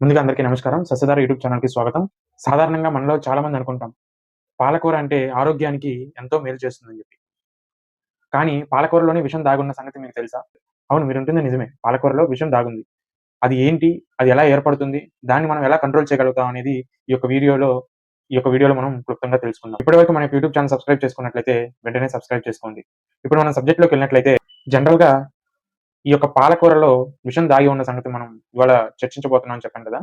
ముందుగా అందరికీ నమస్కారం. సస్యధార యూట్యూబ్ ఛానల్కి స్వాగతం. సాధారణంగా మనలో చాలా మంది అనుకుంటాం పాలకూర అంటే ఆరోగ్యానికి ఎంతో మేలు చేస్తుందని చెప్పి. కానీ పాలకూరలోనే విషం దాగున్న సంగతి మీకు తెలుసా? అవును మీరు ఉంటుంది నిజమే. పాలకూరలో విషం దాగుంది. అది ఏంటి? అది ఎలా ఏర్పడుతుంది? దాన్ని మనం ఎలా కంట్రోల్ చేయగలుగుతాం అనేది ఈ యొక్క వీడియోలో ఈ యొక్క వీడియోలో మనం క్లుప్తంగా తెలుసుకుందాం. ఇప్పటివరకు మన యూట్యూబ్ ఛానల్ సబ్స్క్రైబ్ చేసుకున్నట్లయితే వెంటనే సబ్స్క్రైబ్ చేసుకోండి. ఇప్పుడు మనం సబ్జెక్ట్లోకి వెళ్ళినట్లయితే జనరల్గా ఈ యొక్క పాలకూరలో విషం దాగి ఉన్న సంగతి మనం ఇవాళ చర్చించబోతున్నాం అని చెప్పాను కదా.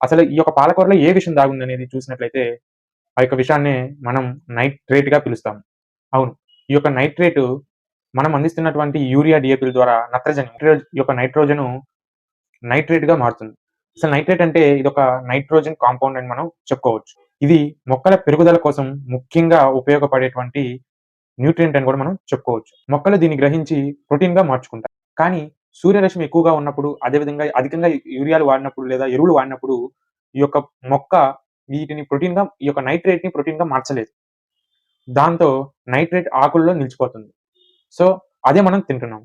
అసలు ఈ యొక్క పాలకూరలో ఏ విషం దాగుంది అనేది చూసినట్లయితే ఆ యొక్క విషయాన్ని మనం నైట్రేట్గా పిలుస్తాం. అవును. ఈ యొక్క నైట్రేట్ మనం అందిస్తున్నటువంటి యూరియా డిఏపిల ద్వారా నత్రజని ఈ యొక్క నైట్రోజన్ నైట్రేట్గా మారుతుంది. అసలు నైట్రేట్ అంటే ఇది ఒక నైట్రోజన్ కాంపౌండ్ అని మనం చెప్పుకోవచ్చు. ఇది మొక్కల పెరుగుదల కోసం ముఖ్యంగా ఉపయోగపడేటువంటి న్యూట్రియంట్ అని కూడా మనం చెప్పుకోవచ్చు. మొక్కలు దీన్ని గ్రహించి ప్రోటీన్గా మార్చుకుంటాయి. కానీ సూర్యరశ్మి ఎక్కువగా ఉన్నప్పుడు అదేవిధంగా అధికంగా యూరియాలు వాడినప్పుడు లేదా ఎరువులు వాడినప్పుడు ఈ యొక్క మొక్క వీటిని ప్రోటీన్గా ఈ యొక్క నైట్రేట్ని ప్రోటీన్గా మార్చలేదు. దాంతో నైట్రేట్ ఆకుల్లో నిలిచిపోతుంది. సో అదే మనం తింటున్నాం.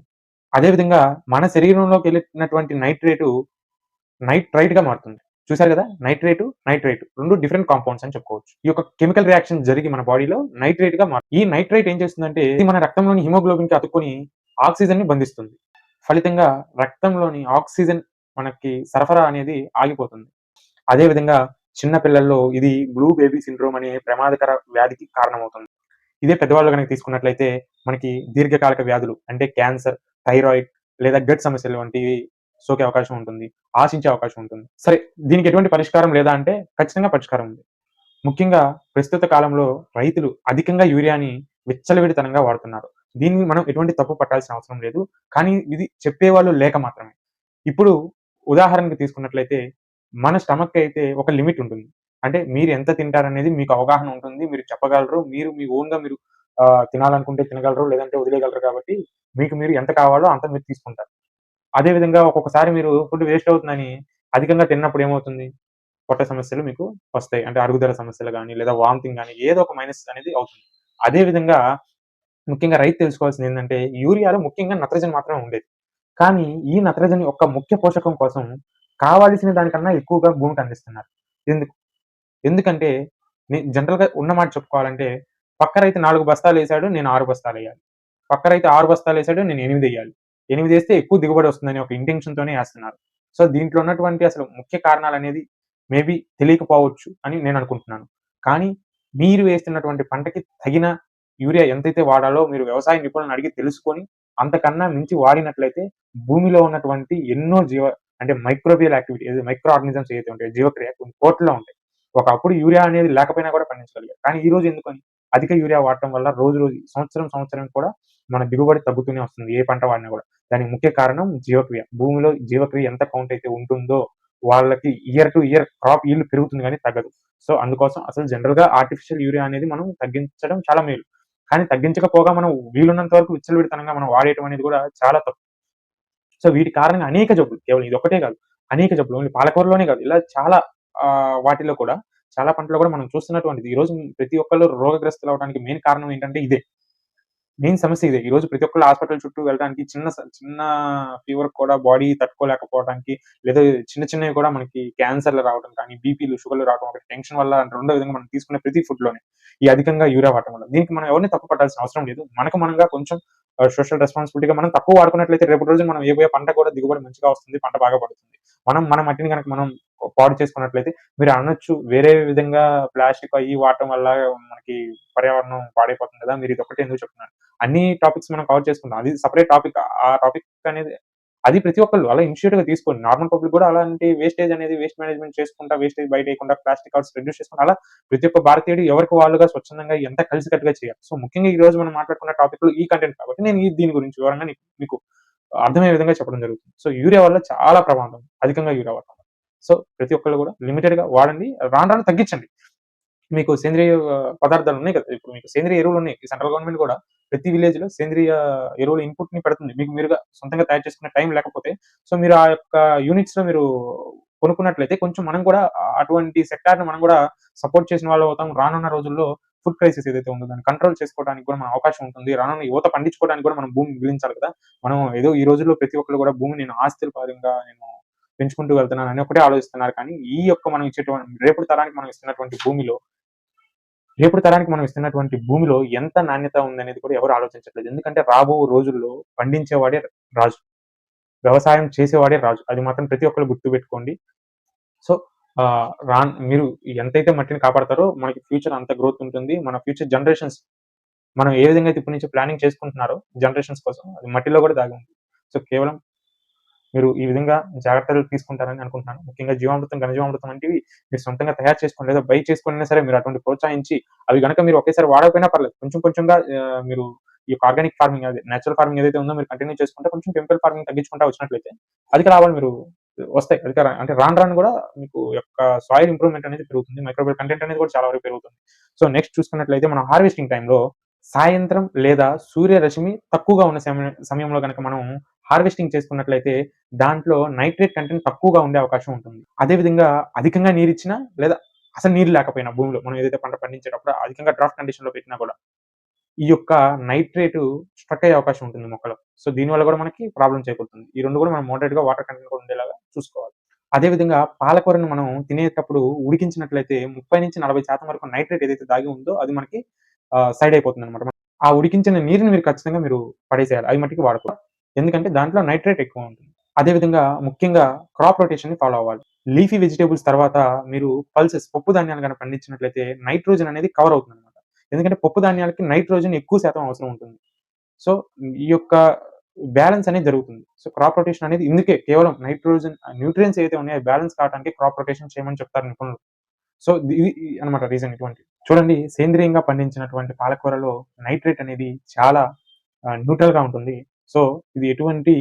అదేవిధంగా మన శరీరంలోకి వెళ్ళినటువంటి నైట్రేటు నైట్రైట్గా మారుతుంది. చూసారు కదా? నైట్రేటు నైట్రేట్ రెండు డిఫరెంట్ కాంపౌండ్స్ అని చెప్పుకోవచ్చు. ఈ యొక్క కెమికల్ రియాక్షన్ జరిగి మన బాడీలో నైట్రేట్గా మారు ఈ నైట్రేట్ ఏం చేస్తుందంటే ఇది మన రక్తంలోని హిమోగ్లోబిన్కి అతుక్కొని ఆక్సిజన్ని బంధిస్తుంది. ఫలితంగా రక్తంలోని ఆక్సిజన్ మనకి సరఫరా అనేది ఆగిపోతుంది. అదేవిధంగా చిన్న పిల్లల్లో ఇది బ్లూ బేబీ సిండ్రోమ్ అనే ప్రమాదకర వ్యాధికి కారణమవుతుంది. ఇదే పెద్దవాళ్ళు కనుక తీసుకున్నట్లయితే మనకి దీర్ఘకాలిక వ్యాధులు అంటే క్యాన్సర్ థైరాయిడ్ లేదా గట్ సమస్యలు వంటివి సోకే అవకాశం ఉంటుంది ఆశించే అవకాశం ఉంటుంది. సరే దీనికి ఎటువంటి పరిష్కారం లేదా అంటే ఖచ్చితంగా పరిష్కారం ఉంది. ముఖ్యంగా ప్రస్తుత కాలంలో రైతులు అధికంగా యూరియాని విచ్చలవిడితనంగా వాడుతున్నారు. దీన్ని మనం ఎటువంటి తప్పు పట్టాల్సిన అవసరం లేదు. కానీ ఇది చెప్పేవాళ్ళు లేక మాత్రమే. ఇప్పుడు ఉదాహరణకు తీసుకున్నట్లయితే మన స్టమక్ అయితే ఒక లిమిట్ ఉంటుంది. అంటే మీరు ఎంత తింటారనేది మీకు అవగాహన ఉంటుంది. మీరు చెప్పగలరు. మీరు మీ ఓన్గా మీరు తినాలనుకుంటే తినగలరు లేదంటే వదిలేయగలరు కాబట్టి మీకు మీరు ఎంత కావాలో అంత మీరు తీసుకుంటారు. అదే విధంగా ఒక్కొక్కసారి మీరు ఫుడ్ వేస్ట్ అవుతుందని అధికంగా తిన్నప్పుడు ఏమవుతుంది? పొట్ట సమస్యలు మీకు వస్తాయి. అంటే అరుగుదల సమస్యలు కానీ లేదా వామిటింగ్ కానీ ఏదో ఒక మైనస్ అనేది అవుతుంది. అదే విధంగా ముఖ్యంగా రైతు తెలుసుకోవాల్సింది ఏంటంటే యూరియాలో ముఖ్యంగా నత్రజని మాత్రమే ఉండేది. కానీ ఈ నత్రజని యొక్క ముఖ్య పోషకం కోసం కావాల్సిన దానికన్నా ఎక్కువగా భూమికి అందిస్తున్నారు. ఎందుకు? ఎందుకంటే జనరల్గా ఉన్న మాట చెప్పుకోవాలంటే పక్క రైతు నాలుగు బస్తాలు వేసాడు నేను ఆరు బస్తాలు వేయాలి. పక్క రైతు ఆరు బస్తాలు వేసాడు నేను ఎనిమిది వేయాలి. ఎనిమిది వేస్తే ఎక్కువ దిగుబడి వస్తుందని ఒక ఇంటెన్షన్తోనే వేస్తున్నారు. సో దీంట్లో ఉన్నటువంటి అసలు ముఖ్య కారణాలు అనేది మేబీ తెలియకపోవచ్చు అని నేను అనుకుంటున్నాను. కానీ మీరు వేస్తున్నటువంటి పంటకి తగిన యూరియా ఎంతైతే వాడాలో మీరు వ్యవసాయ నిపుణులను అడిగి తెలుసుకొని అంతకన్నా మించి వాడినట్లయితే భూమిలో ఉన్నటువంటి ఎన్నో జీవ అంటే మైక్రోబియల్ యాక్టివిటీ మైక్రో ఆర్గనిజమ్స్ ఏదైతే ఉంటాయి జీవక్రియ కొన్ని కోట్లలో ఉంటాయి. ఒకప్పుడు యూరియా అనేది లేకపోయినా కూడా పండించగలిగారు. కానీ ఈ రోజు ఎందుకని? అధిక యూరియా వాడటం వల్ల రోజు రోజు సంవత్సరం సంవత్సరం కూడా మన దిగుబడి తగ్గుతూనే వస్తుంది ఏ పంట వాడినా కూడా. దానికి ముఖ్య కారణం జీవక్రియ. భూమిలో జీవక్రియ ఎంత కౌంట్ అయితే ఉంటుందో వాళ్ళకి year to year crop yield పెరుగుతుంది కానీ తగ్గదు. సో అందుకోసం అసలు జనరల్గా ఆర్టిఫిషియల్ యూరియా అనేది మనం తగ్గించడం చాలా మేలు. కానీ తగ్గించకపోగా మనం వీలున్నంత వరకు విచ్చలవిడితనంగా మనం వాడేయటం అనేది కూడా చాలా తప్పు. సో వీటి కారణంగా అనేక జబ్బులు కేవలం ఇది ఒకటే కాదు అనేక జబ్బులు ఓన్లీ పాలకూరలోనే కాదు ఇలా చాలా వాటిలో కూడా చాలా పంటలో కూడా మనం చూస్తున్నటువంటిది. ఈ రోజు ప్రతి ఒక్కళ్ళు రోగగ్రస్తులు అవడానికి మెయిన్ కారణం ఏంటంటే ఇదే. మెయిన్ సమస్య ఇదే. ఈ రోజు ప్రతి ఒక్కళ్ళు హాస్పిటల్ చుట్టూ వెళ్ళడానికి చిన్న చిన్న ఫీవర్ కూడా బాడీ తట్టుకోలేకపోవడానికి లేదా చిన్న చిన్నవి కూడా మనకి క్యాన్సర్లు రావడం కానీ బీపీలు షుగర్లు రావడం ఒకటి టెన్షన్ వల్ల రెండో విధంగా మనం తీసుకునే ప్రతి ఫుడ్లోనే ఈ అధికంగా యూరియా వాడటం వల్ల. దీనికి మనం ఎవరిని తప్పు పట్టాల్సిన అవసరం లేదు. మనకు మనంగా కొంచెం సోషల్ రెస్పాన్సిబిలిటీగా మనం తక్కువ వాడుకున్నట్లయితే రేపు రోజు మనం ఏ పంట కూడా దిగుబడి మంచిగా వస్తుంది పంట బాగా పడుతుంది. మనం మన మట్టిని కనుక మనం పాడు చేసుకున్నట్లయితే మీరు అనొచ్చు వేరే విధంగా ప్లాస్టిక్ అయ్యి వాడటం వల్ల మనకి పర్యావరణం పాడైపోతుంది కదా మీరు ఇది ఒకటి ఎందుకు చెప్తున్నారు? అన్ని టాపిక్స్ మనం కవర్ చేసుకుంటాం. అది సపరేట్ టాపిక్ ఆ టాపిక్ అనేది అది ప్రతి ఒక్కళ్ళు అలా ఇనిషియేట్గా తీసుకొని నార్మల్ పబ్లిక్ కూడా అలాంటి వేస్టేజ్ అనేది వేస్ట్ మేనేజ్మెంట్ చేసుకుంటా వేస్టేజ్ బయట వేయకుండా ప్లాస్టిక్ కవర్స్ రెడ్యూస్ చేసుకుంటా అలా ప్రతి ఒక్క భారతీయుడు ఎవరికి వాళ్ళుగా స్వచ్ఛందంగా ఎంత కలిసికట్టుగా చేయాలి. సో ముఖ్యంగా ఈ రోజు మనం మాట్లాడుకున్న టాపిక్లో ఈ కంటెంట్ కాబట్టి నేను దీని గురించి వివరంగా మీకు అర్థమయ్యే విధంగా చెప్పడం జరుగుతుంది. సో యూరియా వల్ల చాలా ప్రమాదం అధికంగా యూరియా వాడటం సో ప్రతి ఒక్కళ్ళు కూడా లిమిటెడ్గా వాడండి. రాను రాను తగ్గించండి. మీకు సేంద్రియ పదార్థాలు ఉన్నాయి కదా? ఇప్పుడు మీకు సేంద్రియ ఎరువులు ఉన్నాయి. సెంట్రల్ గవర్నమెంట్ కూడా ప్రతి విలేజ్లో సేంద్రియ ఎరువుల ఇన్పుట్ని పెడుతుంది. మీకు మీరుగా సొంతంగా తయారు చేసుకునే టైం లేకపోతే సో మీరు ఆ యొక్క యూనిట్స్లో మీరు కొనుక్కున్నట్లయితే కొంచెం మనం కూడా అటువంటి సెక్టార్ని మనం కూడా సపోర్ట్ చేసిన వాళ్ళు అవుతాం. రానున్న రోజుల్లో ఫుడ్ క్రైసిస్ ఏదైతే ఉందో దాన్ని కంట్రోల్ చేసుకోవడానికి కూడా మన అవకాశం ఉంటుంది. రానున్న యువత పండించుకోవడానికి కూడా మనం భూమి మిగిలించాలి కదా? మనం ఏదో ఈ రోజుల్లో ప్రతి ఒక్కరు కూడా భూమి నేను ఆస్తుల పరంగా నేను పెంచుకుంటూ వెళ్తున్నాను అని ఒకటే ఆలోచిస్తున్నారు. కానీ ఈ యొక్క మనం ఇచ్చేటువంటి రేపటి తరానికి మనం ఇస్తున్నటువంటి భూమిలో రేపటి తరానికి మనం ఇస్తున్నటువంటి భూమిలో ఎంత నాణ్యత ఉందనేది కూడా ఎవరు ఆలోచించట్లేదు. ఎందుకంటే రాబో రోజుల్లో పండించేవాడే రాజు. వ్యవసాయం చేసేవాడే రాజు. అది మాత్రం ప్రతి ఒక్కరు గుర్తుపెట్టుకోండి సో ఆ, రా మీరు ఎంతైతే మట్టిని కాపాడతారో మనకి ఫ్యూచర్ అంత గ్రోత్ ఉంటుంది. మన ఫ్యూచర్ జనరేషన్స్ మనం ఏ విధంగా అయితే ఇప్పటి నుంచి ప్లానింగ్ చేసుకుంటున్నారో జనరేషన్స్ కోసం అది మట్టిలో కూడా దాగి ఉంది సో కేవలం మీరు ఈ విధంగా జాగ్రత్తలు తీసుకుంటారని అనుకుంటున్నాను. ముఖ్యంగా జీవామృతం ఘనజీవామృతం వంటివి మీరు సొంతంగా తయారు చేసుకుని లేదా బై చేసుకున్నా సరే మీరు అటువంటి ప్రోత్సహించి అవి కనుక మీరు ఒకేసారి వాడకపోయినా పర్లేదు. కొంచెం కొంచెంగా మీరు ఈ యొక్క ఆర్గానిక్ ఫార్మింగ్ అదే నేచురల్ ఫార్మింగ్ ఏదైతే ఉందో మీరు కంటిన్యూ చేసుకుంటే కొంచెం కెమికల్ ఫార్మింగ్ తగ్గించుకుంటా వచ్చినట్లయితే అధిక లాభాలు మీరు వస్తాయి. అధిక అంటే రాను రాను కూడా మీకు యొక్క సాయిల్ ఇంప్రూవ్మెంట్ అనేది పెరుగుతుంది. మైక్రోబియల్ కంటెంట్ అనేది కూడా చాలా వరకు పెరుగుతుంది. సో నెక్స్ట్ చూసుకున్నట్లయితే మనం హార్వెస్టింగ్ టైంలో సాయంత్రం లేదా సూర్యరశ్మి తక్కువగా ఉన్న సమయంలో కనుక మనం హార్వెస్టింగ్ చేసుకున్నట్లయితే దాంట్లో నైట్రేట్ కంటెంట్ తక్కువగా ఉండే అవకాశం ఉంటుంది. అదే విధంగా అధికంగా నీరు ఇచ్చినా లేదా అసలు నీరు లేకపోయినా భూమిలో మనం ఏదైతే పంట పండించేటప్పుడు అధికంగా డ్రాఫ్ట్ కండిషన్లో పెట్టినా కూడా ఈ యొక్క నైట్రేట్ స్ట్రక్ అయ్యే అవకాశం ఉంటుంది మొక్కలో. సో దీనివల్ల కూడా మనకి ప్రాబ్లం చేకూరుతుంది. ఈ రెండు కూడా మనం మోడరేట్గా వాటర్ కంటెంట్ కూడా ఉండేలాగా చూసుకోవాలి. అదే విధంగా పాలకూరను మనం తినేటప్పుడు ఉడికించినట్లయితే ముప్పై నుంచి నలభై శాతం వరకు నైట్రేట్ ఏదైతే దాగి ఉందో అది మనకి సైడ్ అయిపోతుంది అనమాట ఆ ఉడికించిన నీరుని మీరు ఖచ్చితంగా మీరు పడేసేయాలి. అవి మట్టికి వాడుకోవాలి ఎందుకంటే దాంట్లో నైట్రేట్ ఎక్కువ ఉంటుంది. అదే విధంగా ముఖ్యంగా క్రాప్ రొటేషన్ని ఫాలో అవ్వాలి. లీఫీ వెజిటేబుల్స్ తర్వాత మీరు పల్సెస్ పప్పు ధాన్యాలు కనుక పండించినట్లయితే నైట్రోజన్ అనేది కవర్ అవుతుంది అనమాట ఎందుకంటే పప్పు ధాన్యాలకి నైట్రోజన్ ఎక్కువ శాతం అవసరం ఉంటుంది. సో ఈ యొక్క బ్యాలెన్స్ అనేది జరుగుతుంది. సో క్రాప్ రొటేషన్ అనేది ఇందుకే కేవలం నైట్రోజన్ న్యూట్రియన్స్ ఏదైతే ఉన్నాయో బ్యాలెన్స్ కావడానికి క్రాప్ రొటేషన్ చేయమని చెప్తారు నిపుణులు. సో ఇది అనమాట రీజన్ ఇటువంటి చూడండి సేంద్రియంగా పండించినటువంటి పాలకూరలో నైట్రేట్ అనేది చాలా న్యూట్రల్గా ఉంటుంది. సో ఇది ఎటువంటి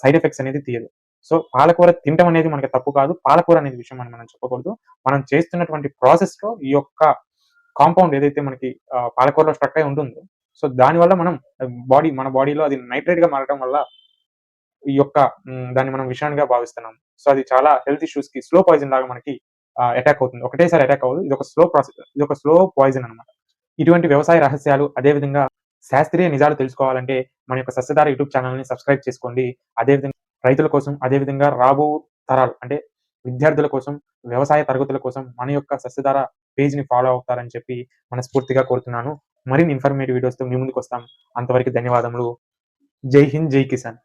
సైడ్ ఎఫెక్ట్స్ అనేది తీయదు. సో పాలకూర తినడం అనేది మనకి తప్పు కాదు. పాలకూర అనేది విషయం అని మనం చెప్పకూడదు. మనం చేస్తున్నటువంటి ప్రాసెస్లో ఈ యొక్క కాంపౌండ్ ఏదైతే మనకి పాలకూరలో స్ట్రక్ అయి ఉంటుందో సో దానివల్ల మనం బాడీ మన బాడీలో అది నైట్రేట్గా మారడం వల్ల ఈ యొక్క దాన్ని మనం విషయాన్ని భావిస్తున్నాం. సో అది చాలా హెల్త్ ఇష్యూస్కి స్లో పాయిజన్ లాగా మనకి అటాక్ అవుతుంది. ఒకటేసారి అటాక్ అవ్వదు. ఇది ఒక స్లో ప్రాసెస్ ఇది ఒక స్లో పాయిజన్ అన్నమాట. ఇటువంటి వ్యవసాయ రహస్యాలు అదే విధంగా శాస్త్రీయ నిజాలు తెలుసుకోవాలంటే మన యొక్క సస్యధార యూట్యూబ్ ఛానల్ని సబ్స్క్రైబ్ చేసుకోండి. అదేవిధంగా రైతుల కోసం అదేవిధంగా రాబో తరాలు అంటే విద్యార్థుల కోసం వ్యవసాయ తరగతుల కోసం మన యొక్క సస్యధార పేజ్ని ఫాలో అవుతారని చెప్పి మనస్ఫూర్తిగా కోరుతున్నాను. మరిన్ని ఇన్ఫర్మేటివ్ వీడియోస్తో మీ ముందుకు వస్తాం. అంతవరకు ధన్యవాదములు. జై హింద్ జై కిసాన్.